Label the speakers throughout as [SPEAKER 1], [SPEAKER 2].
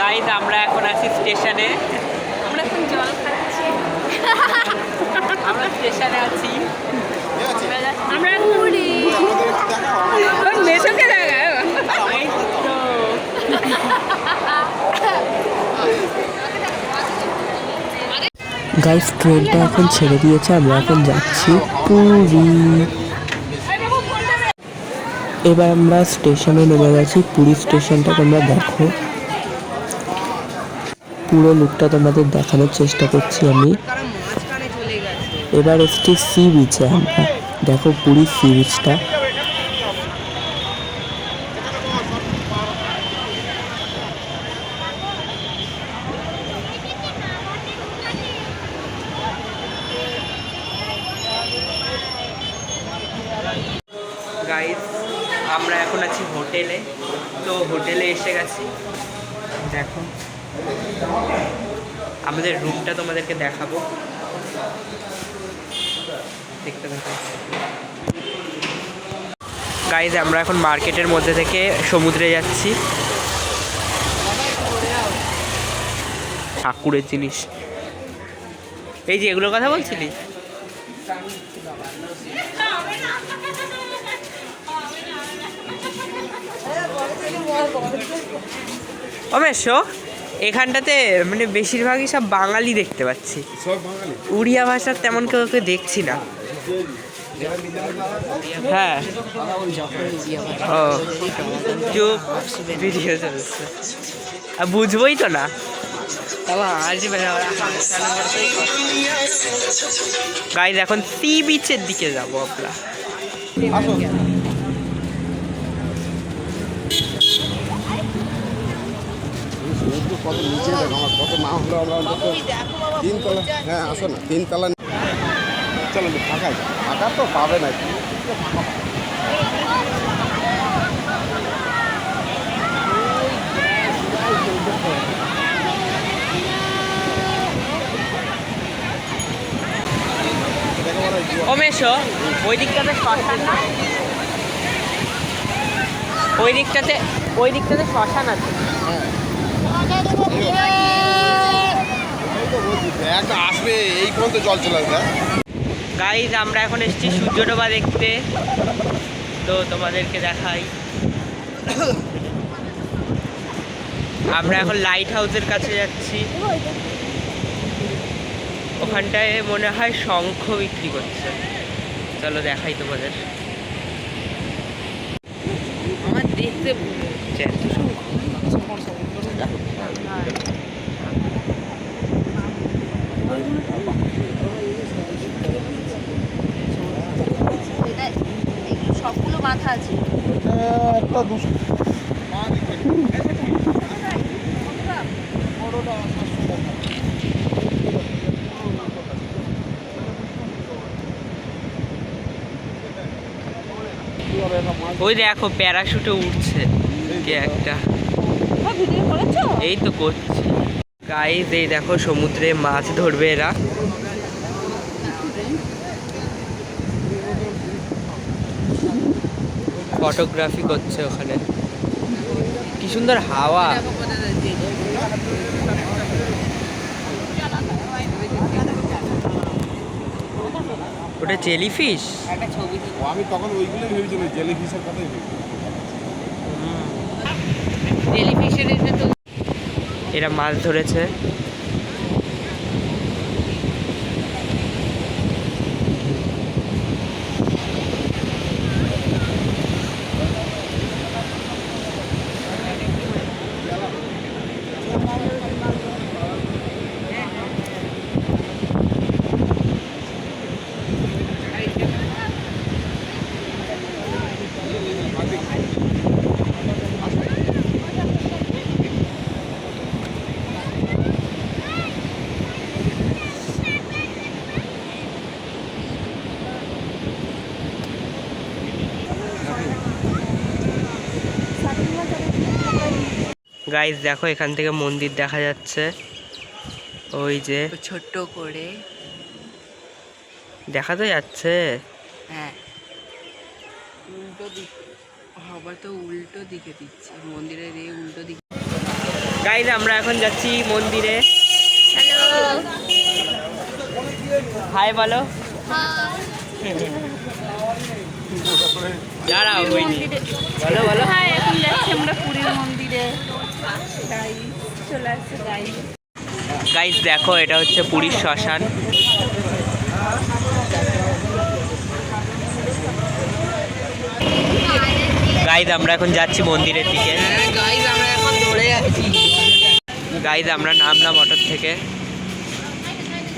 [SPEAKER 1] Guys আমরা এখন আছি স্টেশনে।
[SPEAKER 2] আমরা এখন জল খাচ্ছি।
[SPEAKER 1] আমরা স্টেশনে আছি।
[SPEAKER 2] আমরা ঘুরি। মেশোকে দেখা
[SPEAKER 1] এই তো।
[SPEAKER 3] গাইস ট্রেনটা এখন ছেড়ে দিয়েছে আমরা এখন যাচ্ছি পুরী। এবার আমরা স্টেশনে নেমে গেছি পুরী স্টেশনটা তোমরা দেখো। পুরো লুকটা তোমাদের দেখানোর চেষ্টা করছি আমি। এবার এসছি সি বিচে আমরা। দেখো পুরী সি বিচটা
[SPEAKER 1] আমরা এখন আছি হোটেলে। তো হোটেলে এসে গেছি। দেখো। আমাদের রুমটা তোমাদেরকে দেখাবো। দেখতে দেখো গাইজ আমরা এখন মার্কেটের মধ্যে থেকে সমুদ্রে যাচ্ছি। ঠাকুরের জিনিস। এই যে এগুলোর কথা বলছিলি? অমেশ এখানটাতে মানে বেশিরভাগই সব বাঙালি দেখতে পাচ্ছি। উড়িয়া ভাষার তেমন কেউ কেউ দেখছি না। হ্যাঁ। ও চুপ। ভিডিও চলছে। আর বুঝবোই তো না। গাইজ এখন সি বিচের দিকে যাব আমরা।
[SPEAKER 4] কত নিচে দেখো আমার কত না হলো আমরা অন্তত তিনতলা হ্যাঁ আসো না তিনতলা চলো ফাঁকা ফাঁকা তো পাবে না
[SPEAKER 1] ওমেশ ওই দিকটাতে শ্মশান না? ওই দিকটাতে ওই দিকটাতে শ্মশান আছে।
[SPEAKER 4] একটা আসবে এই পর্যন্ত জল চলে আসবে?
[SPEAKER 1] গাইজ আমরা এখন এসেছি সূর্যডোবা দেখতে। তো তোমাদেরকে দেখাই। আমরা এখন লাইট হাউসের কাছে যাচ্ছি। ওখানটায় মনে হয় শঙ্খ বিক্রি করছে। চলো দেখাই তোমাদের।
[SPEAKER 2] আমার দেখতে
[SPEAKER 1] জ্যান্ত শঙ্খ
[SPEAKER 2] এটা এগুলো সবগুলো মাথা আছে।
[SPEAKER 4] একটা দুশো
[SPEAKER 1] ওই দেখো প্যারাশুটে উঠছে। কে একটা?
[SPEAKER 2] করেছ?
[SPEAKER 1] এই তো করছি। গাইজ এই দেখো সমুদ্রে মাছ ধরবে এরা। ফটোগ্রাফি করছে ওখানে। কি সুন্দর হাওয়া। ওটা জেলিফিশ
[SPEAKER 4] ও আমি তখন ওইগুলোই ভেবেছিলাম জেলি ফিশের কথাই ভেবেছি
[SPEAKER 2] টেলিভিশনের এটা তো
[SPEAKER 1] এরা মাছ ধরেছে। গাইজ দেখো এখান থেকে মন্দির দেখা যাচ্ছে। ওই যে।
[SPEAKER 2] ছোট্ট করে।
[SPEAKER 1] দেখা তো যাচ্ছে।
[SPEAKER 2] হ্যাঁ। উল্টো দিক হবার তো উল্টো দিকে দিচ্ছে। মন্দিরের এই উল্টো দিকে।
[SPEAKER 1] গাইজ আমরা এখন যাচ্ছি মন্দিরে।
[SPEAKER 5] হ্যালো
[SPEAKER 1] হাই বলো। দাঁড়াও বলো বলো।
[SPEAKER 5] হ্যাঁ এখন যাচ্ছি আমরা পুরীর মন্দিরে।
[SPEAKER 1] গাইজ দেখো, এটা হচ্ছে পুরীর শ্মশান। গাইজ আমরা এখন যাচ্ছি মন্দিরের দিকে।
[SPEAKER 2] গাইজ আমরা এখন
[SPEAKER 1] গাইজ আমরা নামলাম অটোর থেকে।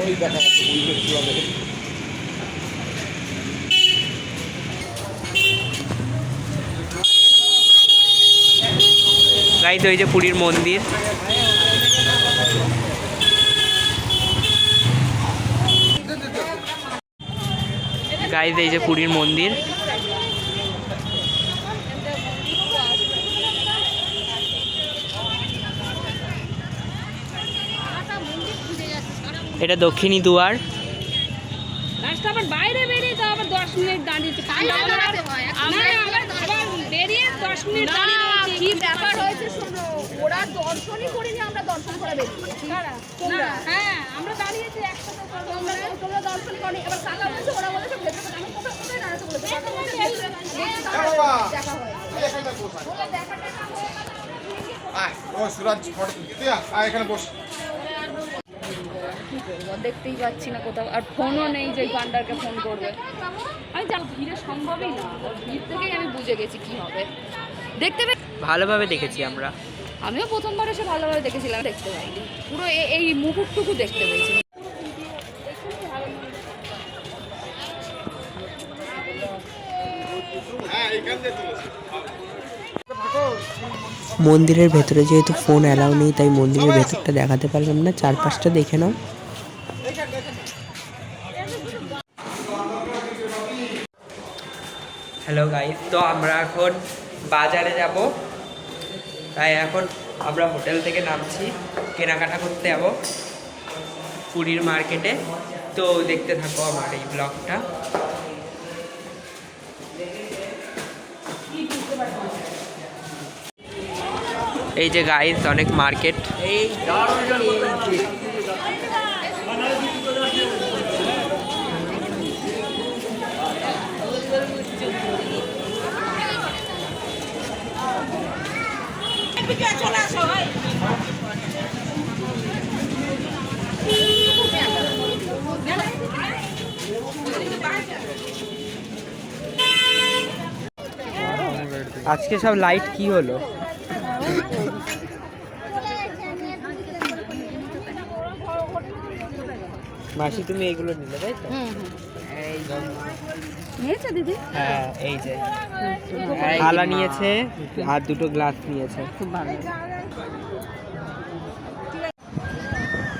[SPEAKER 4] ওই দেখা যাচ্ছে পুরীর চূড়া দেখে
[SPEAKER 1] গাইজ ওই যে পুরীর মন্দির গাইজ এই যে পুরীর মন্দির। এটা দক্ষিণী দুয়ার।
[SPEAKER 6] বাইরে বেরিয়ে তো আবার দশ মিনিট দাঁড়িয়েছে আমরা আবার আবার আবার বেরিয়ে দশ মিনিট
[SPEAKER 5] কি ব্যাপার হয়েছে শোনো ওরা দর্শনই করিনি আমরা দর্শন করে বেরিয়েছি।
[SPEAKER 6] হ্যাঁ আমরা দাঁড়িয়েছি একসাথে
[SPEAKER 5] তোমরা তোমরা দর্শনই এবার কাকা বলছে ওরা বলেছে ভেতরে আমি কোথাও কোথায় দাঁড়াতে বলেছে? কাকা বলছে ভেতরে দেখছি তাহলে দেখা হয় বলে দেখাটা না হয়ে গেলে
[SPEAKER 4] আয় ও সুরাজ ফটো তুই আয়, আয় এখানে বস।
[SPEAKER 6] দেখতেই পাচ্ছি না কোথাও আর ফোনও নেই যে পান্ডারকে ফোন করবে। আমি যা ভিড়ে সম্ভবই না। ভিড় থেকেই আমি বুঝে গেছি কি হবে। দেখতে
[SPEAKER 1] ভালোভাবে দেখেছি আমরা।
[SPEAKER 6] আমিও প্রথমবার এসে ভালোভাবে দেখেছিলাম দেখতে পাইনি। পুরো এ- এই মুকুটটুকু দেখতে পেয়েছি।
[SPEAKER 4] হ্যাঁ
[SPEAKER 2] মন্দিরের ভেতরে যেহেতু ফোন অ্যালাউ নেই তাই মন্দিরের ভেতরটা দেখাতে পারলাম না চারপাশটা দেখে নাও।
[SPEAKER 1] হ্যালো গাইস তো আমরা এখন বাজারে যাব। তাই এখন আমরা হোটেল থেকে নামছি, কেনাকাটা করতে যাব পুরীর মার্কেটে। তো দেখতে থাকো আমার এই ব্লগটা। এই যে গাইস অনেক মার্কেট। এই আজকে সব লাইট কি হলো? মাসি তুমি এইগুলো নিলে তাই তো।
[SPEAKER 6] নিয়েছে দিদি?
[SPEAKER 1] হ্যাঁ এই যে। থালা নিয়েছে আর দুটো গ্লাস নিয়েছে।
[SPEAKER 6] খুব ভালো।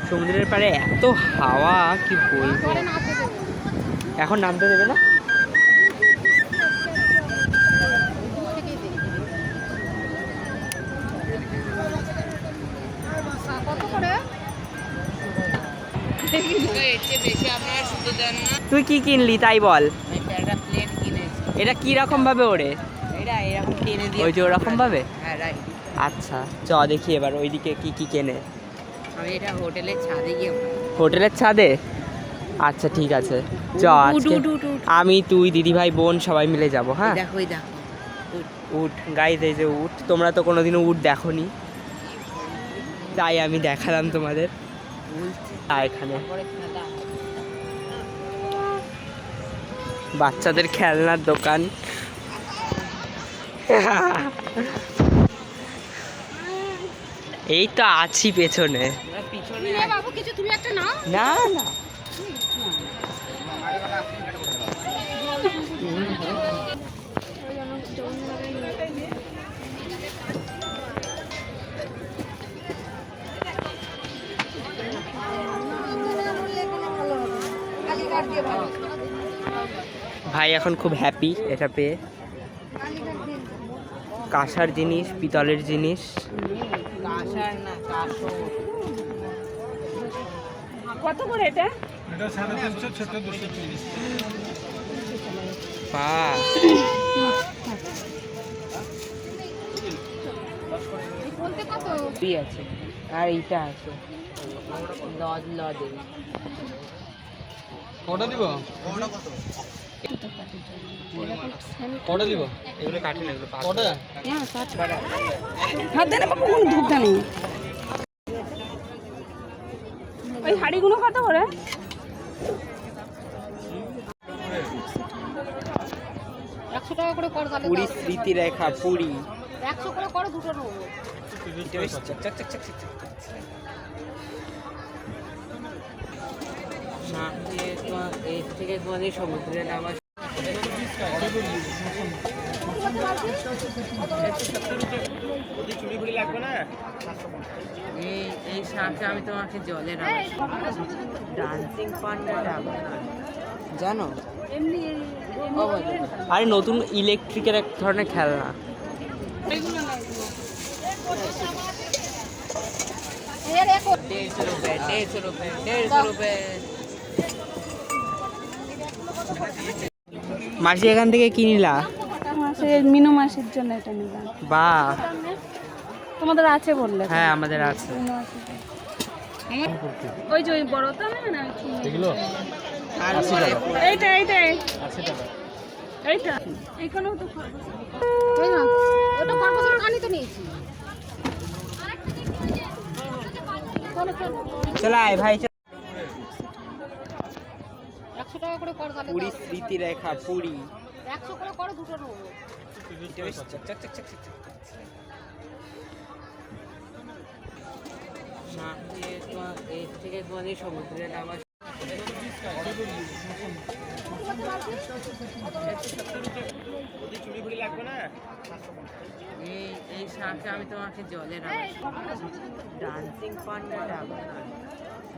[SPEAKER 1] সমুদ্রের পাড়ে এত হাওয়া কি বলব। এখন নামতে দেবে না। তুই কি কিনলি তাই বল। এটা কি রকম ভাবে ওরে
[SPEAKER 2] এটা এরকম টেনে দিয়ে
[SPEAKER 1] ওই যে ওরকম ভাবে?
[SPEAKER 2] হ্যাঁ রাইট
[SPEAKER 1] আচ্ছা চ দেখি এবার ওইদিকে কি কি কেনে।
[SPEAKER 2] আমি এটা হোটেলের ছাদে গিয়ে
[SPEAKER 1] হোটেলের ছাদে? আচ্ছা ঠিক আছে। চ আজকে আমি তুই দিদি ভাই বোন সবাই মিলে যাব হ্যাঁ?
[SPEAKER 2] দেখো দেখো
[SPEAKER 1] উঠ গাইজ এই যে উঠ তোমরা তো কোনোদিনও উঠ দেখোনি। তাই আমি দেখালাম তোমাদের। এখানে। বাচ্চাদের খেলনার দোকান। এই তো আছি পেছনে।
[SPEAKER 6] না
[SPEAKER 1] না। ভাই এখন খুব হ্যাপি এটা পেয়ে। কাঁসার জিনিস পিতলের জিনিস।
[SPEAKER 2] কাঁসার না
[SPEAKER 6] কত করে এটা?
[SPEAKER 5] কত
[SPEAKER 2] আছে আর এইটা আছে। লজ লজে
[SPEAKER 7] কটা দিব? কটা দিব?
[SPEAKER 1] এগুলো কাঠি না এগুলো
[SPEAKER 7] কটা?
[SPEAKER 6] হাত দেন বাবা কোনো ধূপটা নেই ওই হাড়িগুলো কত করে?
[SPEAKER 5] একশো টাকা করে কর তাহলে
[SPEAKER 1] পুরী স্মৃতি রেখা পুরী।
[SPEAKER 5] একশো করে করো দুটো নেব।
[SPEAKER 2] থেকে তোমাদের সমুদ্রে নামা এই এই সাপে আমি তোমাকে জলে ডান্সিং পান্ডাটা জানো। আরে নতুন ইলেকট্রিকের এক ধরনের খেলনা।
[SPEAKER 6] না
[SPEAKER 2] দেড়শো রুপে দেড়শো রুপে দেড়শো রুপে। মাসি এখান থেকে কি নিলা?
[SPEAKER 6] মাসে মিনু মাসির জন্য এটা নিলাম।
[SPEAKER 2] বা
[SPEAKER 6] তোমাদের আছে বললে
[SPEAKER 2] হ্যাঁ আমাদের আছে।
[SPEAKER 6] ওই যে ওই বড়টা নেবে না
[SPEAKER 7] এগুলো?
[SPEAKER 2] আর
[SPEAKER 6] এইটা এইটা এখানেও তো খরগোশ
[SPEAKER 5] না ওটা কর্মচারী কানি তো নিয়েছি। চলো চলো
[SPEAKER 2] চলো আয় ভাই চলো।
[SPEAKER 5] একশো টাকা করে কর তাহলে
[SPEAKER 1] পুরী স্মৃতি রেখা পুরী
[SPEAKER 5] একশো করে করো দুটো নেব
[SPEAKER 2] এর থেকে তোমাদের সমুদ্রে নামা এই এই আমি তোমাকে জলে ডান্সিং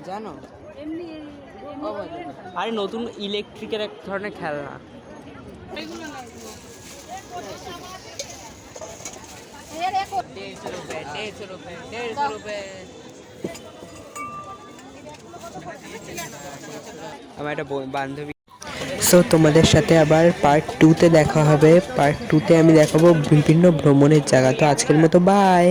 [SPEAKER 2] জানো
[SPEAKER 6] এমনি।
[SPEAKER 2] আরে নতুন ইলেকট্রিকের এক ধরনের খেলনা।
[SPEAKER 1] আমার একটা বান্ধবী
[SPEAKER 2] সো তোমাদের সাথে আবার পার্ট টুতে দেখা হবে। পার্ট টুতে আমি দেখাবো বিভিন্ন ভ্রমণের জায়গা। তো আজকের মতো বাই